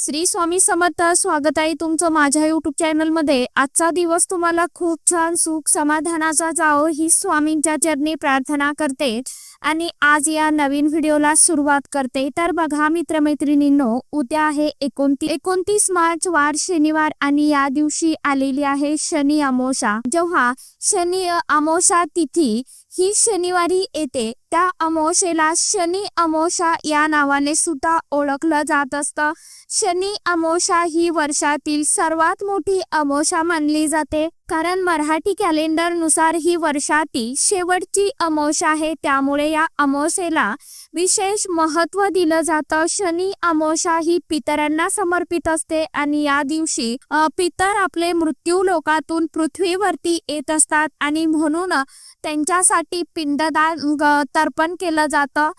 श्री स्वामी समर्थ स्वागत आहे तुमचं माझ्या युट्यूब चॅनलमध्ये आजचा दिवस तुम्हाला खूप छान सुख समाधानाचा जावो ही स्वामींच्या चरणी प्रार्थना करते. आणि आज या नवीन व्हिडिओला सुरुवात करते. तर बघा मित्रमैत्रिणींनो उद्या आहे एकोणतीस एकोणतीस मार्च वार शनिवार आणि या दिवशी आलेली आहे शनी अमोषा जेव्हा शनी अमोशा तिथी ही शनिवारी येते. त्या अमावस्येला शनी अमोशा या नावाने सुद्धा ओळखलं जात असतं. शनी अमोशा ही वर्षातील सर्वात मोठी अमोशा मानली जाते. कारण मराठी कॅलेंडरनुसार ही वर्षातील शेवटची अमोशा आहे. त्यामुळे या अमावस्येला विशेष महत्त्व दिलं जातं. शनी अमोशा ही पितरांना समर्पित असते आणि या दिवशी पितर आपले मृत्यू लोकातून पृथ्वीवरती येत असतात आणि म्हणून त्यांच्यासाठी पिंडदान तर्पण केलं जातं.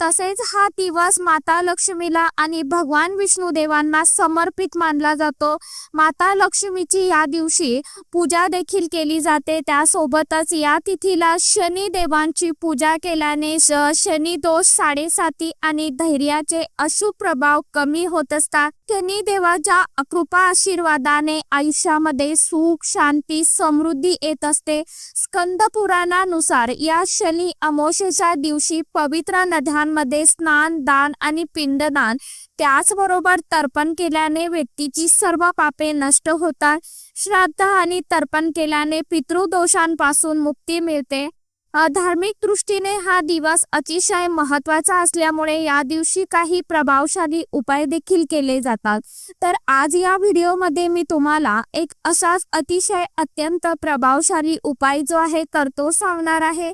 तसेच हा दिवस माता लक्ष्मीला आणि भगवान विष्णुदेवांना समर्पित मानला जातो. माता लक्ष्मीची या दिवशी पूजा देखील केली जाते. त्यासोबतच या तिथीला शनी देवांची पूजा केल्याने श- शनी दोष साडेसाती आणि धैर्याचे अशुभ प्रभाव कमी होत असतात. शनी देवाच्या कृपा आशीर्वादाने आयुष्यामध्ये सुख शांती समृद्धी येत असते. स्कंद पुराणानुसार या शनी अमोशेच्या दिवशी पवित्र नद्यांमध्ये स्नान दान आणि पिंडदान त्याचबरोबर तर्पण केल्याने व्यक्तीची सर्व पापे नष्ट होतात. श्राद्ध आणि तर्पण केल्याने पितृदोषांपासून मुक्ती मिळते. धार्मिक दृष्टीने हा दिवस अतिशय महत्त्वाचा असल्यामुळे या दिवशी काही प्रभावशाली उपाय देखील केले जातात. तर आज या व्हिडिओमध्ये मी तुम्हाला एक असाच अतिशय अत्यंत प्रभावशाली उपाय जो आहे तर तो सांगणार आहे.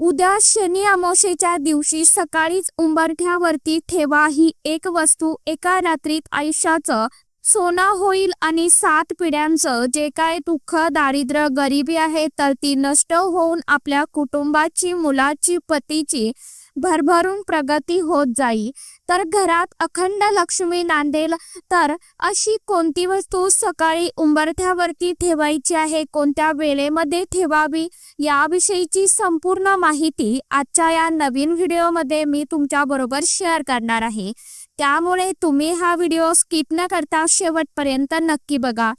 उद्या शनी अमावस्येच्या दिवशी सकाळीच उंबरठ्यावरती ठेवा ही एक वस्तू एका रात्रीत आयुष्याचं सोनं होईल आणि सात पिढ्यांचं जे काय दुःख दारिद्र्य गरिबी आहे तर ती नष्ट होऊन आपल्या कुटुंबाची मुलाची पतीची भरभरून प्रगती होत जाईल तर घरात अखंड लक्ष्मी नांदेल तर अशी कोणती वस्तू सकाळी उंबरठ्यावरती ठेवायची आहे कोणत्या वेळेमध्ये ठेवावी याविषयीची संपूर्ण माहिती आजच्या या नवीन व्हिडिओमध्ये मी तुमच्या बरोबर शेअर करणार आहे. त्यामुळे तुम्ही हा व्हिडिओ स्किप न करता शेवटपर्यंत नक्की बघा.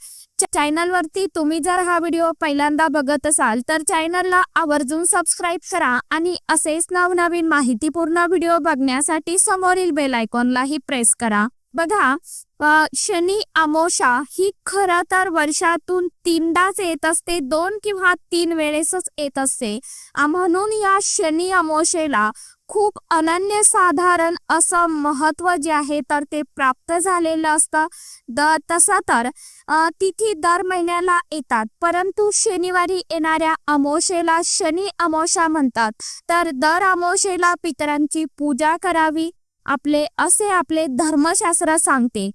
चॅनलवरती तुम्ही जर हा व्हिडिओ पहिल्यांदा बघत असाल तर चॅनलला आवर्जून सबस्क्राईब करा आणि असेच नवनवीन माहितीपूर्ण व्हिडिओ बघण्यासाठी समोरील बेल आयकॉनलाही प्रेस करा. बघा शनी अमोशा ही खरं तर वर्षातून तीनदाच येत असते दोन किंवा तीन वेळेसच येत असते. म्हणून या शनी अमोशेला खूप अनन्य साधारण असं महत्त्व जे आहे तर ते प्राप्त झालेलं असतं. द तसा तर तिथी दर महिन्याला येतात. परंतु शनिवारी येणाऱ्या अमोशेला शनी अमोशा म्हणतात. तर दर अमोशेला पितरांची पूजा करावी आपले असे आपले धर्मशास्त्र सांगते.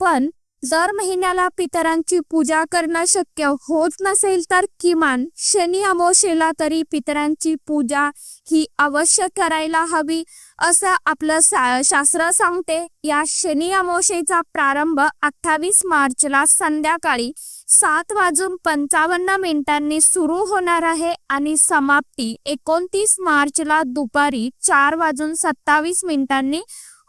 पण दर महिन्याला पितरांची पूजा करणं शक्य होत नसेल तर किमान शनी अमावस्येला तरी पितरांची पूजा ही अवश्य करायला हवी असं आपलं सा शास्त्र सांगते. या शनी अमावस्येचा प्रारंभ अठ्ठावीस मार्चला संध्याकाळी सात वाजून पंचावन्न मिनिटांनी सुरू होणार आहे आणि समाप्ती एकोणतीस मार्चला दुपारी चार वाजून सत्तावीस मिनिटांनी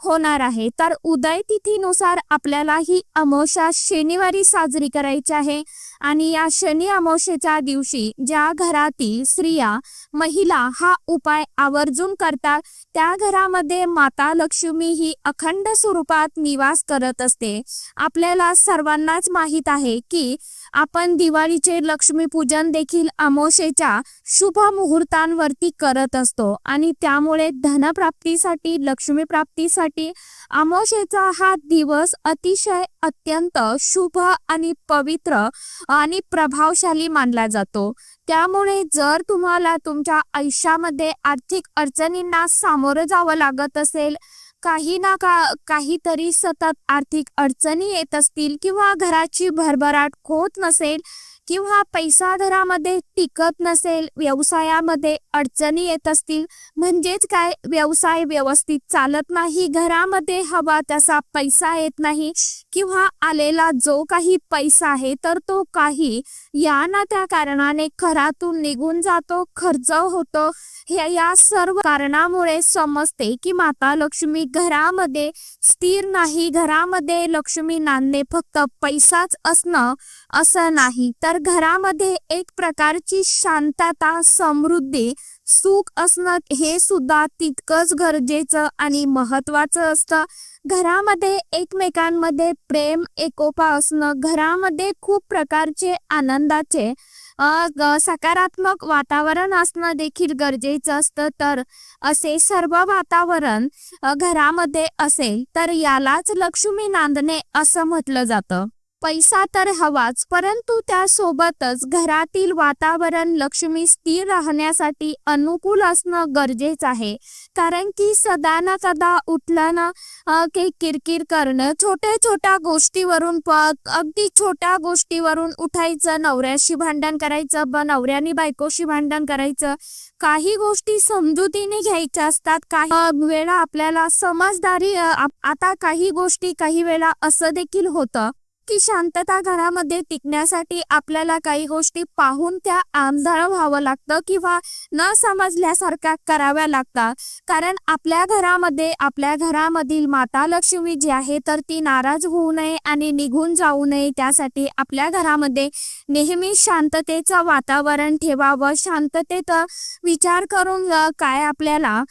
होणार आहे. तर उदय तिथीनुसार आपल्याला ही अमावस्या शनिवारी साजरी करायची आहे. आणि या शनी अमावस्येच्या दिवशी ज्या घरातील स्त्रिया महिला हा उपाय आवर्जून करतात त्या घरामध्ये माता लक्ष्मी ही अखंड स्वरूपात निवास करत असते. आपल्याला सर्वांनाच माहीत आहे की आपण दिवाळीचे लक्ष्मीपूजन देखील अमोशेच्या शुभ मुहूर्तांवरती करत असतो. आणि त्यामुळे धनप्राप्तीसाठी लक्ष्मी प्राप्तीसाठी हा दिवस अतिशय अत्यंत शुभ आणि पवित्र आणि प्रभावशाली मानला जातो. त्यामुळे जर तुम्हाला तुमच्या आयुष्यामध्ये आर्थिक अडचणींना सामोरं जावं लागत असेल काही ना का काहीतरी सतत आर्थिक अडचणी येत असतील किंवा घराची भरभराट होत नसेल किंवा पैसा घरामध्ये टिकत नसेल व्यवसायामध्ये अडचणी येत असतील म्हणजेच काय? व्यवसाय व्यवस्थित चालत नाही घरामध्ये हवा तसा पैसा येत नाही. किंवा आलेला जो काही पैसा आहे तर तो काही या ना त्या कारणाने घरातून निघून जातो खर्च होतो. हे या सर्व कारणामुळे समजते की माता लक्ष्मी घरामध्ये स्थिर नाही. घरामध्ये लक्ष्मी नांदणे फक्त पैसाच असणं असं नाही. तर घरामध्ये एक प्रकारची शांतता समृद्धी सुख असणं हे सुद्धा तितकंच गरजेचं आणि महत्वाचं असतं. घरामध्ये एकमेकांमध्ये प्रेम एकोपा असणं घरामध्ये खूप प्रकारचे आनंदाचे सकारात्मक वातावरण असणं देखील गरजेचं असतं. तर असे सर्व वातावरण घरामध्ये असेल तर यालाच लक्ष्मी नांदणे असं म्हटलं जातं. पैसा तर हवाच परंतु त्यासोबतच घरातील वातावरण लक्ष्मी स्थिर राहण्यासाठी अनुकूल असणं गरजेचं आहे. कारण की सदा ना सदा उठलं की किरकिर करणं छोट्या छोट्या गोष्टीवरून अगदी छोट्या गोष्टीवरून उठायचं नवऱ्याशी भांडण करायचं ब नवऱ्याने बायकोशी भांडण करायचं. काही गोष्टी समजुतीने घ्यायच्या असतात काही वेळा आपल्याला समजदारी आता काही गोष्टी काही वेळा असं देखील होतं. की शांतता घरामध्ये टिकण्यासाठी आपल्याला काही गोष्टी पाहून त्या आमदार व्हावं लागतं किंवा न समजल्यासारख्या कराव्या लागतात. कारण आपल्या घरामध्ये आपल्या घरामधील माता लक्ष्मी जी आहे तर ती नाराज होऊ नये आणि निघून जाऊ नये. त्यासाठी आपल्या घरामध्ये नेहमी शांततेचं वातावरण ठेवावं. शांततेत विचार करून काय आपल्याला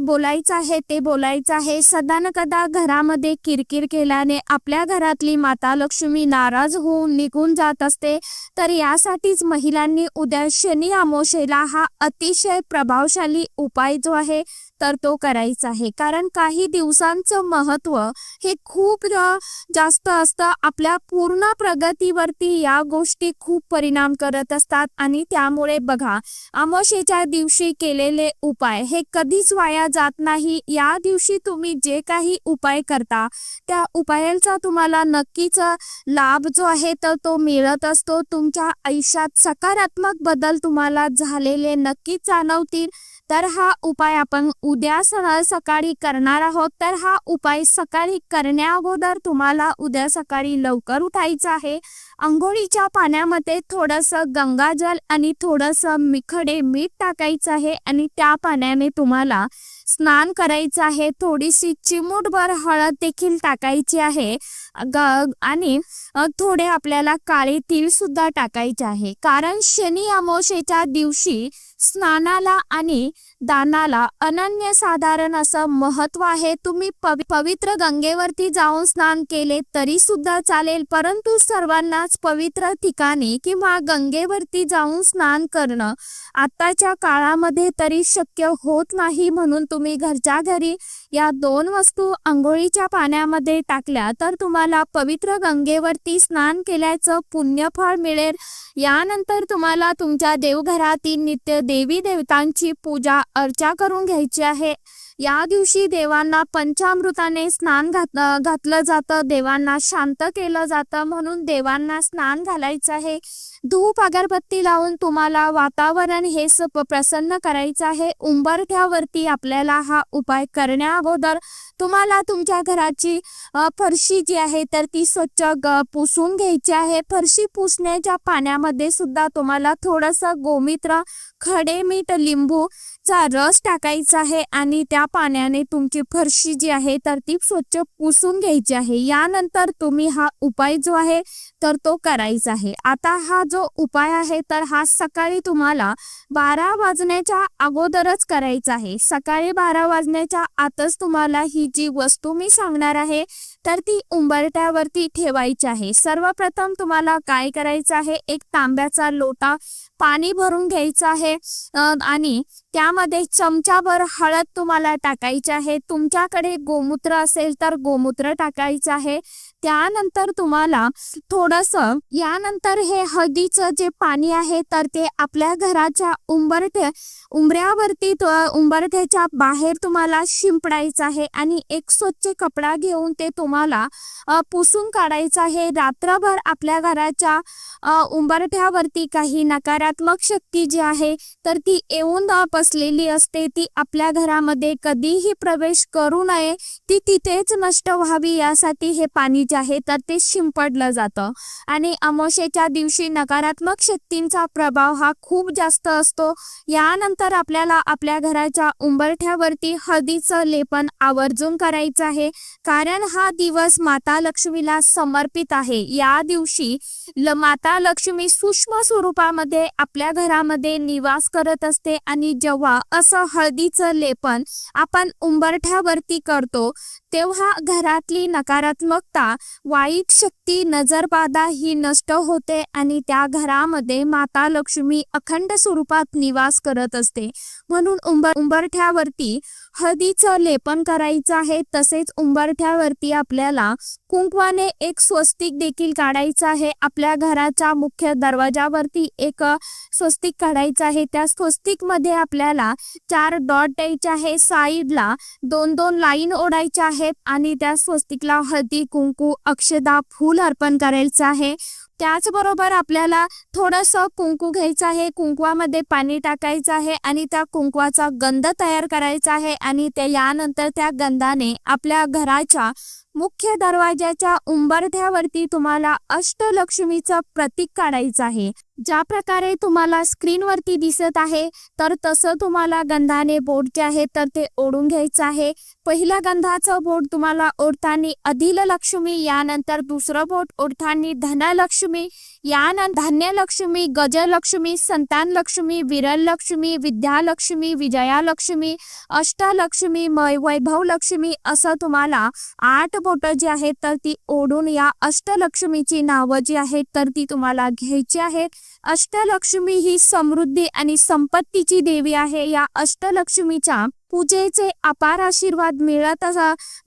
बोलायचं आहे ते बोलायचं आहे. सदा न कदा घरामध्ये किरकिर केल्याने आपल्या घरातली माता लक्ष्मी नाराज होऊन निघून जात असते. तर यासाठीच महिलांनी उद्या शनी अमोशेला हा अतिशय प्रभावशाली उपाय जो आहे तर तो करायचा आहे. कारण काही दिवसांचं महत्त्व हे खूप जास्त असतं. आपल्या पूर्ण प्रगतीवरती या गोष्टी खूप परिणाम करत असतात. आणि त्यामुळे बघा अमावस्येच्या दिवशी केलेले उपाय हे कधीच वाया जात नाही. या दिवशी तुम्ही जे काही उपाय करता त्या उपायांचा तुम्हाला नक्कीच लाभ जो आहे तर तो मिळत असतो. तुमच्या आयुष्यात सकारात्मक बदल तुम्हाला झालेले नक्कीच जाणवतील. तर हा उपाय आपण उद्या स- सकाळी करणार आहोत. तर हा उपाय सकाळी करण्या अगोदर तुम्हाला उद्या सकाळी लवकर उठायचं आहे. आंघोळीच्या पाण्यामध्ये थोडंसं गंगाजल आणि थोडंसं मिखडे मीठ टाकायचं आहे आणि त्या पाण्याने तुम्हाला स्नान करायचं आहे. थोडीशी चिमूटभर हळद देखील टाकायची आहे. ग आणि थोडे आपल्याला काळे तीळ सुद्धा टाकायचे आहे. कारण शनी अमोशेच्या दिवशी स्नानाला आणि दानाला अनन्य साधारण असं महत्त्व आहे. तुम्ही पवि- पवित्र गंगेवरती जाऊन स्नान केले तरी सुद्धा चालेल. परंतु सर्वांना सर्वांनाच पवित्र ठिकाणी किंवा गंगेवरती जाऊन स्नान करणं आताच्या काळामध्ये तरी शक्य होत नाही म्हणून तुम्ही घरच्या घरी या दोन वस्तू आंघोळीच्या पाण्यामध्ये टाकल्या तर तुम्हाला पवित्र गंगेवरती स्नान केल्याचं पुण्यफळ मिळेल. यानंतर तुम्हाला तुमच्या देवघरातील नित्य देवी देवतांची पूजा अर्चा करून घ्यायची आहे. या दिवशी देवांना पंचामृताने स्नान घात घातलं जातं. देवांना शांत केलं जातं. म्हणून देवांना स्नान घालायचं आहे. धूप अगरबत्ती लावून तुम्हाला वातावरण हे प्रसन्न करायचं आहे. उंबरठ्यावरती आपल्याला हा उपाय करण्या अगोदर तुम्हाला तुमच्या घराची फरशी जी आहे तर ती स्वच्छ ग पुसून घ्यायची आहे. फरशी पुसण्याच्या पाण्यामध्ये सुद्धा तुम्हाला थोडंसं गोमित्र खडे मीठ लिंबूचा रस टाकायचा आहे आणि त्या पाण्याने तुमची फरशी जी आहे तर ती स्वच्छ पुसून घ्यायची आहे. यानंतर तुम्ही हा उपाय जो आहे तर तो करायचा आहे. आता हा जो उपाय आहे तर हा सकाळी तुम्हाला बारा वाजण्याच्या अगोदरच करायचा आहे. सकाळी बारा वाजण्याच्या आतच तुम्हाला ही जी वस्तू मी सांगणार आहे तर ती उंबरट्यावरती ठेवायची आहे. सर्वप्रथम तुम्हाला काय करायचं आहे? एक तांब्याचा लोटा पाणी भरून घ्यायचं आहे. आणि त्यामध्ये चमचाभर हळद तुम्हाला टाकायची आहे. तुमच्याकडे गोमूत्र असेल तर गोमूत्र टाकायचं आहे. त्यानंतर तुम्हाला थोडंसं यानंतर हे हळदीचं जे पाणी आहे तर ते आपल्या घराच्या उंबरठ्या उंबऱ्यावरती उंबरठ्याच्या बाहेर तुम्हाला शिंपडायचं आहे. आणि एक स्वच्छ कपडा घेऊन ते तुम्हाला तुम्हाला पुसून काढायचं आहे. रात्रभर आपल्या घराच्या उंबरठ्यावरती काही नकारात्मक शक्ती जी आहे तर ती येऊन बसलेली असते. ती आपल्या घरामध्ये कधीही प्रवेश करू नये. ती तिथेच नष्ट व्हावी यासाठी हे पाणी जे आहे तर ते शिंपडलं जातं. आणि अमावस्येच्या दिवशी नकारात्मक शक्तींचा प्रभाव हा खूप जास्त असतो. यानंतर आपल्याला आपल्या घराच्या उंबरठ्यावरती हळदीचं लेपन आवर्जून करायचं आहे. कारण हा दिवस माता लक्ष्मीला समर्पित आहे. या दिवशी ल माता लक्ष्मी सूक्ष्म स्वरूपामध्ये आपल्या घरामध्ये निवास करत असते आणि जेव्हा असं हळदीचं लेपन आपण उंबरठ्यावरती करतो तेव्हा घरातली नकारात्मकता वाईट शक्ती नजरबाधा ही नष्ट होते आणि त्या घरामध्ये माता लक्ष्मी अखंड स्वरूपात निवास करत असते. म्हणून उंबर उंबरठ्यावरती हळदीचं लेपन करायचं आहे. तसेच उंबरठ्यावरती आपल्याला कुंकवाने एक स्वस्तिक देखील काढायचं आहे. आपल्या घराच्या मुख्य दरवाजावरती एक स्वस्तिक काढायचं आहे. त्या स्वस्तिकमध्ये आपल्याला चार डॉट द्यायचे आहे. साईडला दोन दोन लाईन ओढायच्या आहेत आणि त्या स्वस्तिकला हळदी कुंकू अक्षदा फूल अर्पण करायचं आहे. त्याचबरोबर आपल्याला थोडंसं कुंकू घ्यायचं आहे. कुंकवामध्ये पाणी टाकायचं आहे आणि त्या कुंकवाचा गंध तयार करायचा आहे आणि ते यानंतर त्या गंधाने आपल्या घराच्या मुख्य दरवाजाच्या उंबरठ्यावरती तुम्हाला अष्टलक्ष्मीचं प्रतीक काढायचं आहे. ज्या प्रकारे तुम्हाला स्क्रीनवरती दिसत आहे तर तसं तुम्हाला गंधाने बोट जे आहे तर ते ओढून घ्यायचं आहे. पहिल्या गंधाचं बोट तुम्हाला ओढताना अधिल लक्ष्मी यानंतर दुसरं बोट ओढताना धनलक्ष्मी यानंतर धान्यलक्ष्मी गजलक्ष्मी संतान लक्ष्मी विरल लक्ष्मी विद्यालक्ष्मी विजयालक्ष्मी अष्टलक्ष्मी मय वैभव लक्ष्मी असं तुम्हाला आठ बोटं जी आहेत तर ती ओढून या अष्टलक्ष्मीची नावं जी आहेत तर ती तुम्हाला घ्यायची आहेत. अष्टलक्ष्मी ही समृद्धी आणि संपत्तीची देवी आहे. या अष्टलक्ष्मीच्या पूजेचे अपार आशीर्वाद मिळत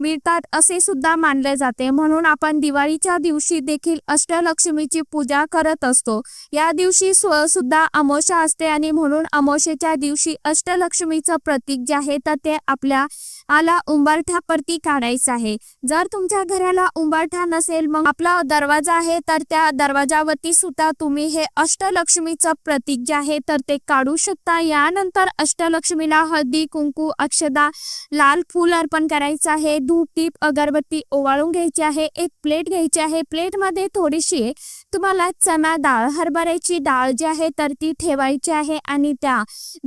मिळतात असे सुद्धा मानले जाते. म्हणून आपण दिवाळीच्या दिवशी देखील अष्टलक्ष्मीची पूजा करत असतो. या दिवशी सुद्धा अमोशा असते आणि म्हणून अमोशेच्या दिवशी अष्टलक्ष्मीचं प्रतीक जे आहे तर ते आपल्या आला उंबरठ्यावरती काढायचं आहे. जर तुमच्या घराला उंबरठा नसेल मग आपला दरवाजा आहे तर त्या दरवाजावरती सुद्धा तुम्ही हे अष्टलक्ष्मीचं प्रतीक जे आहे तर ते काढू शकता. यानंतर अष्टलक्ष्मीला हळदी कुंकू अक्षदा लाल फूल अर्पण करायचं आहे. धूप दीप अगरबत्ती ओवाळून घ्यायची आहे. एक प्लेट घ्यायची आहे. प्लेटमध्ये थोडीशी तुम्हाला चणा डाळ हरभऱ्याची डाळ जी आहे तर ती ठेवायची आहे आणि त्या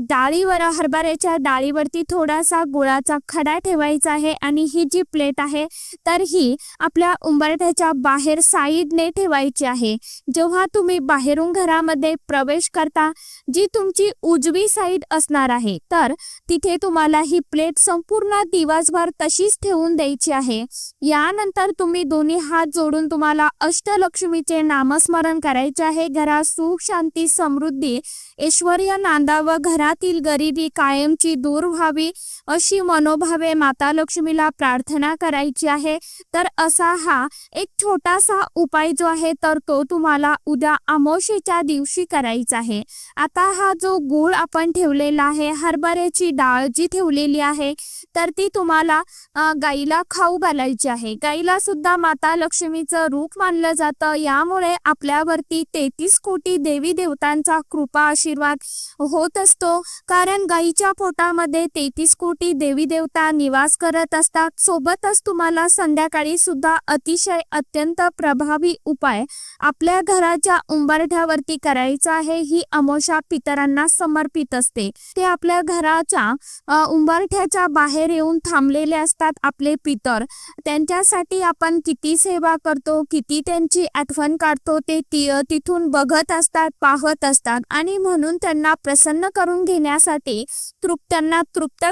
डाळीवर हरभऱ्याच्या डाळीवरती थोडासा गुळाचा खडा ठेवायचा आहे आणि ही जी प्लेट आहे तर ही आपल्या उंबरठ्याच्या बाहेर साईडने ठेवायची आहे. जेव्हा तुम्ही बाहेरून घरामध्ये प्रवेश करता जी तुमची उजवी साईड असणार आहे तर तिथे तुम्हाला ही प्लेट संपूर्ण दिवसभर तशीच ठेवून द्यायची आहे. यानंतर तुम्ही दोन्ही हात जोडून तुम्हाला अष्टलक्ष्मीचे नाम नामस्मरण करायचे आहे. घरात सुख शांती समृद्धी ऐश्वर्य व घरातील गरिबी कायमची दूर व्हावी अशी मनोभावे माता लक्ष्मीला प्रार्थना करायची आहे. तर असा हा एक छोटासा उपाय जो आहे तर तो तुम्हाला उद्या अमावस्येच्या दिवशी करायचा आहे. आता हा जो गुळ आपण ठेवलेला आहे हरभऱ्याची डाळ जी ठेवलेली आहे तर ती तुम्हाला गाईला खाऊ घालायची आहे. गाईला सुद्धा माता लक्ष्मीचं रूप मानलं जातं. यामुळे आपल्यावरती तेहतीस कोटी देवी देवतांचा कृपा आशीर्वाद होत असतो. कारण गाईच्या पोटामध्ये तेहतीस कोटी देवी देवता निवास करत असतात. सोबतच तुम्हाला संध्याकाळी सुद्धा अतिशय अत्यंत प्रभावी उपाय आपल्या घराच्या उंबरठ्यावरती करायचा आहे. ही अमोशा पितरांना समर्पित असते. ते आपल्या घराच्या उंबरठ्याच्या बाहेर येऊन थांबलेले असतात. आपले पितर. त्यांच्यासाठी आपण किती सेवा करतो किती त्यांची आठवण काढतो ते तिथून बघत असतात पाहत असतात आणि म्हणून म्हणून त्यांना प्रसन्न करून घेण्यासाठी तृप्त त्यांना तृप्त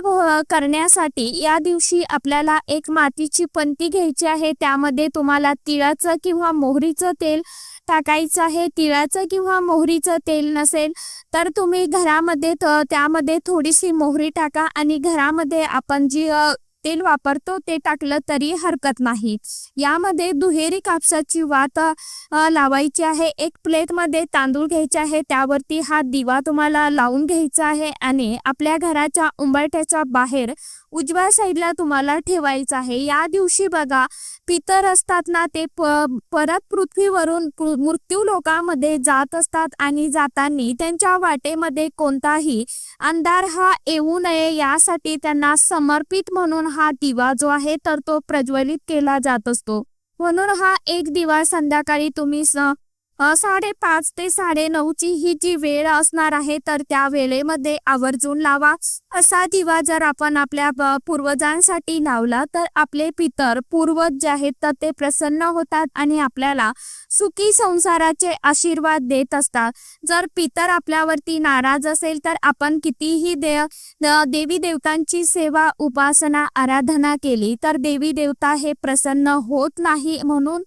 करण्यासाठी या दिवशी आपल्याला एक मातीची पंती घ्यायची आहे. त्यामध्ये तुम्हाला तिळाचं किंवा मोहरीचं तेल टाकायचं आहे. तिळाचं किंवा मोहरीचं तेल नसेल तर तुम्ही घरामध्ये त्यामध्ये थोडीशी मोहरी टाका आणि घरामध्ये आपण जी तेल वापरतो ते टाकलं तरी हरकत नाही. यामध्ये दुहेरी कापसाची वात लावायची आहे. एक प्लेटमध्ये तांदूळ घ्यायचे आहे. त्यावरती हा दिवा तुम्हाला लावून घ्यायचा आहे आणि आपल्या घराच्या उंबरठ्याच्या बाहेर उजव्या साईडला तुम्हाला ठेवायचं आहे. या दिवशी बघा पितर असतात ना ते प परत पृथ्वीवरून मृत्यू लोकांमध्ये जात असतात आणि जाताना त्यांच्या वाटेमध्ये कोणताही अंधार हा येऊ नये यासाठी त्यांना समर्पित म्हणून हा दिवा जो आहे तर तो प्रज्वलित केला जात असतो. म्हणून हा एक दिवा संध्याकाळी तुम्ही साडेपाच ते साडे नऊची ही जी वेळ असणार आहे तर त्या वेळेमध्ये आवर्जून लावा. असा दिवा जर आपण आपल्या पूर्वजांसाठी लावला तर आपले पितर पूर्वज जे आहेत तर ते प्रसन्न होतात आणि आपल्याला सुखी संसाराचे आशीर्वाद देत असतात. जर पितर आपल्यावरती नाराज असेल तर आपण कितीही दे देवी देवतांची सेवा उपासना आराधना केली तर देवी देवता हे प्रसन्न होत नाही म्हणून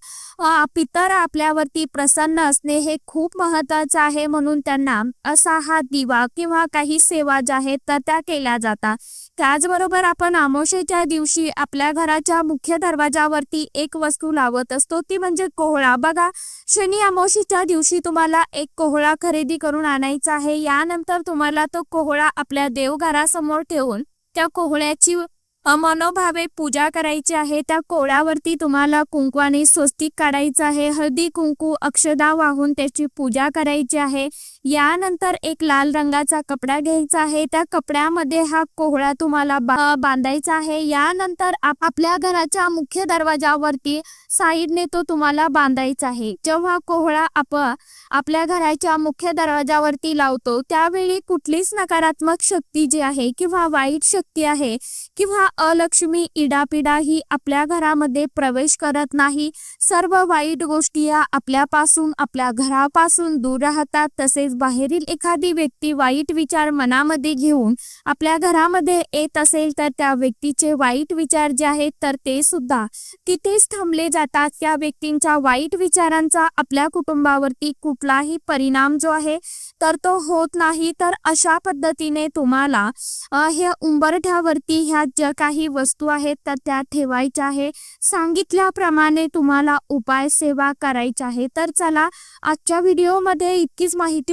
पितर आपल्यावरती प्रसन्न असणे हे खूप महत्वाचं आहे म्हणून त्यांना असा हा दिवा किंवा काही सेवा ज्या आहेत तर त्या केल्या जातात. त्याचबरोबर आपण आमोशेच्या दिवशी आपल्या घराच्या मुख्य दरवाजावरती एक वस्तू लावत असतो ती म्हणजे कोहळा. बघा शनी आमोशीच्या दिवशी तुम्हाला एक कोहळा खरेदी करून आणायचा आहे. यानंतर तुम्हाला तो कोहळा आपल्या देवघरासमोर ठेवून त्या कोहळ्याची मनोभावे पूजा करायची आहे त्या कोळ्यावरती तुम्हाला कुंकवाने स्वस्तिक काढायचं आहे. हळदी कुंकू अक्षदा वाहून त्याची पूजा करायची आहे. यानंतर एक लाल रंगाचा कपडा घ्यायचा आहे. त्या कपड्यामध्ये हा कोहळा तुम्हाला बांधायचा आहे. यानंतर आपल्या घराच्या मुख्य दरवाजावरती साईडने तो तुम्हाला बांधायचा आहे. जेव्हा कोहळा आप आपल्या घराच्या मुख्य दरवाजावरती लावतो त्यावेळी कुठलीच नकारात्मक शक्ती जी आहे किंवा वाईट शक्ती आहे किंवा अलक्ष्मी इडापिडा ही आपल्या घरामध्ये प्रवेश करत नाही. सर्व वाईट गोष्टी या आपल्यापासून आपल्या घरापासून दूर राहतात. तसेच बाहेरील एखादी व्यक्ती वाईट विचार मनामध्ये घेऊन आपल्या घरामध्ये येत असेल तर त्या व्यक्तीचे वाईट विचार जे आहेत तर ते सुद्धा तिथेच थांबले जातात. त्या व्यक्तींच्या वाईट विचारांचा आपल्या कुटुंबावरती कुठलाही परिणाम जो आहे तर तो होत नाही. तर अशा पद्धतीने तुम्हाला ह्या हे उंबरठ्यावरती ह्या ज्या काही वस्तू आहेत तर त्या ठेवायच्या आहे. सांगितल्याप्रमाणे तुम्हाला उपाय सेवा करायची आहे. तर चला आजच्या व्हिडिओमध्ये इतकीच माहिती